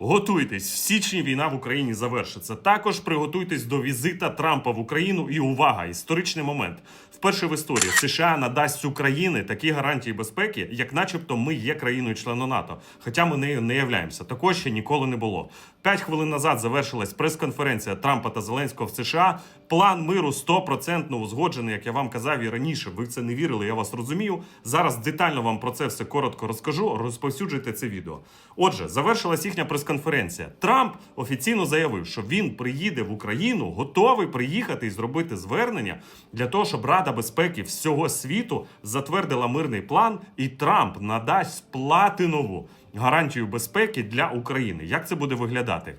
Готуйтесь, в січні війна в Україні завершиться. Також приготуйтесь до візита Трампа в Україну. І увага! Історичний момент. Вперше в історії США надасть Україні такі гарантії безпеки, як, начебто, ми є країною членом НАТО, хоча ми нею не являємося. Також ще ніколи не було. П'ять хвилин назад завершилась прес-конференція Трампа та Зеленського в США. План миру 100% узгоджений, як я вам казав і раніше. Ви в це не вірили. Я вас розумію. Зараз детально вам про це все коротко розкажу. Розповсюджуйте це відео. Отже, завершилась їхня прес-конференція. Трамп офіційно заявив, що він приїде в Україну, готовий приїхати і зробити звернення для того, щоб Рада безпеки всього світу затвердила мирний план, і Трамп надасть платинову гарантію безпеки для України. Як це буде виглядати?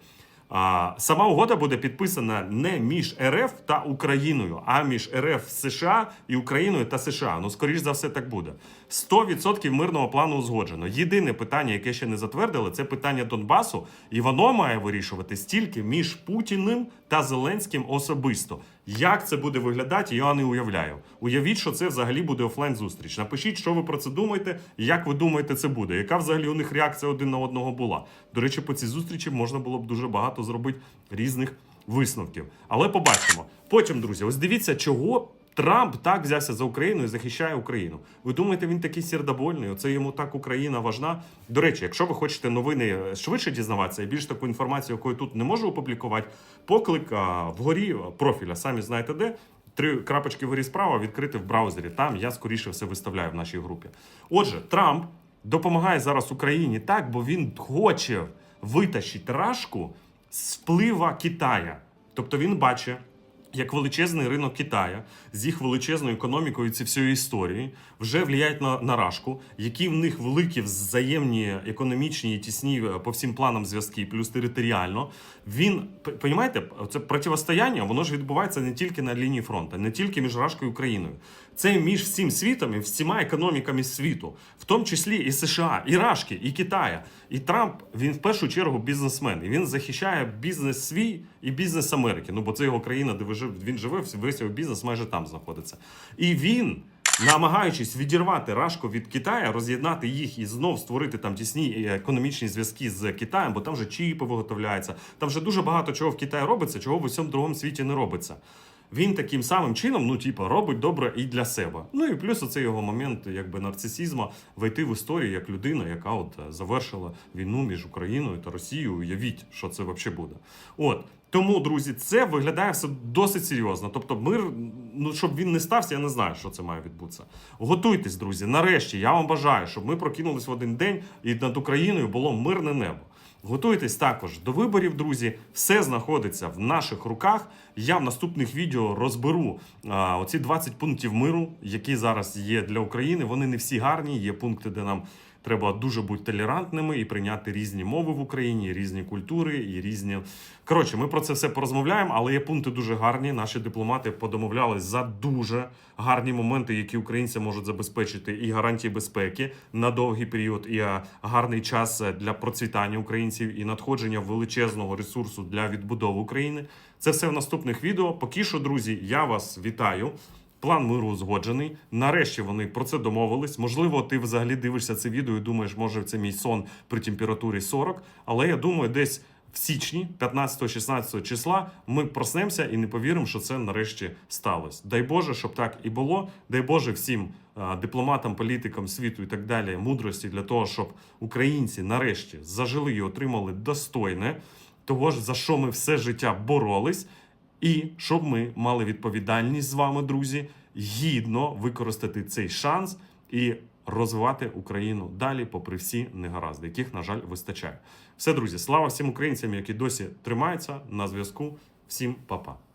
Сама угода буде підписана не між РФ та Україною, а між РФ США і Україною та США. Ну, скоріш за все, так буде. 100% мирного плану узгоджено. Єдине питання, яке ще не затвердили, це питання Донбасу, і воно має вирішуватись тільки між Путіним та Зеленським особисто. Як це буде виглядати, я не уявляю. Уявіть, що це взагалі буде офлайн зустріч. Напишіть, що ви про це думаєте, як ви думаєте, це буде. Яка взагалі у них реакція один на одного була? До речі, по цій зустрічі можна було б дуже багато зробити різних висновків. Але побачимо. Потім, друзі, ось дивіться, чого. Трамп так взявся за Україну і захищає Україну. Ви думаєте, він такий сердобольний? Оце йому так Україна важна. До речі, якщо ви хочете новини швидше дізнаватися і більш таку інформацію, яку я тут не можу опублікувати, поклик вгорі профіля, самі знаєте де. Три крапочки вгорі справа відкрити в браузері. Там я скоріше все виставляю в нашій групі. Отже, Трамп допомагає зараз Україні так, бо він хоче витащити рашку з вплива Китая. Тобто він бачить, як величезний ринок Китая з їх величезною економікою ці всієї історії вже влияють на, на рашку, які в них великі взаємні економічні і тісні е, по всім планам зв'язки, плюс територіально. Він понімаєте, це противостояння, воно ж відбувається не тільки на лінії фронту, не тільки між Рашкою і Україною. Це між всім світом і всіма економіками світу, в тому числі і США, і Рашки, і Китая. І Трамп він в першу чергу бізнесмен. І він захищає бізнес свій і бізнес Америки. Ну бо це його країна, де ви жив- він живе, весь його бізнес майже там знаходиться. І він. Намагаючись відірвати Рашку від Китаю, роз'єднати їх і знов створити там тісні е, економічні зв'язки з Китаєм, бо там вже чіпи виготовляються. Там вже дуже багато чого в Китаї робиться, чого в усьому другому світі не робиться. Він таким самим чином, ну типу, робить добре і для себе. Ну і плюс оцей його момент, якби нарцисізму, войти в історію як людина, яка от е, завершила війну між Україною та Росією. Уявіть, що це взагалі буде. От. Тому, друзі, це виглядає все досить серйозно. Тобто, мир, ну щоб він не стався, я не знаю, що це має відбутися. Готуйтесь, друзі. Нарешті я вам бажаю, щоб ми прокинулись в один день і над Україною було мирне небо. Готуйтесь також до виборів, друзі. Все знаходиться в наших руках. Я в наступних відео розберу а, оці 20 пунктів миру, які зараз є для України. Вони не всі гарні. Є пункти, де нам треба дуже бути толерантними і прийняти різні мови в Україні, різні культури і різні. Коротше, ми про це все порозмовляємо, але є пункти дуже гарні. Наші дипломати подомовлялись за дуже гарні моменти, які українці можуть забезпечити і гарантії безпеки на довгий період, і гарний час е, для процвітання українців і надходження величезного ресурсу для відбудови України. Це все в наступних відео. Поки що, друзі, я вас вітаю. План миру узгоджений. Нарешті вони про це домовились. Можливо, ти взагалі дивишся це відео і думаєш, може це мій сон при температурі 40. Але я думаю, десь в січні, 15-16 числа, ми проснемося і не повіримо, що це нарешті сталося. Дай Боже, щоб так і було. Дай Боже всім дипломатам, політикам світу і так далі мудрості для того, щоб українці нарешті зажили і отримали достойне того ж, за що ми все життя боролись. І щоб ми мали відповідальність з вами, друзі, гідно використати цей шанс і розвивати Україну далі, попри всі негаразди, яких, на жаль, вистачає. Все, друзі, слава всім українцям, які досі тримаються на зв'язку. Всім па-па.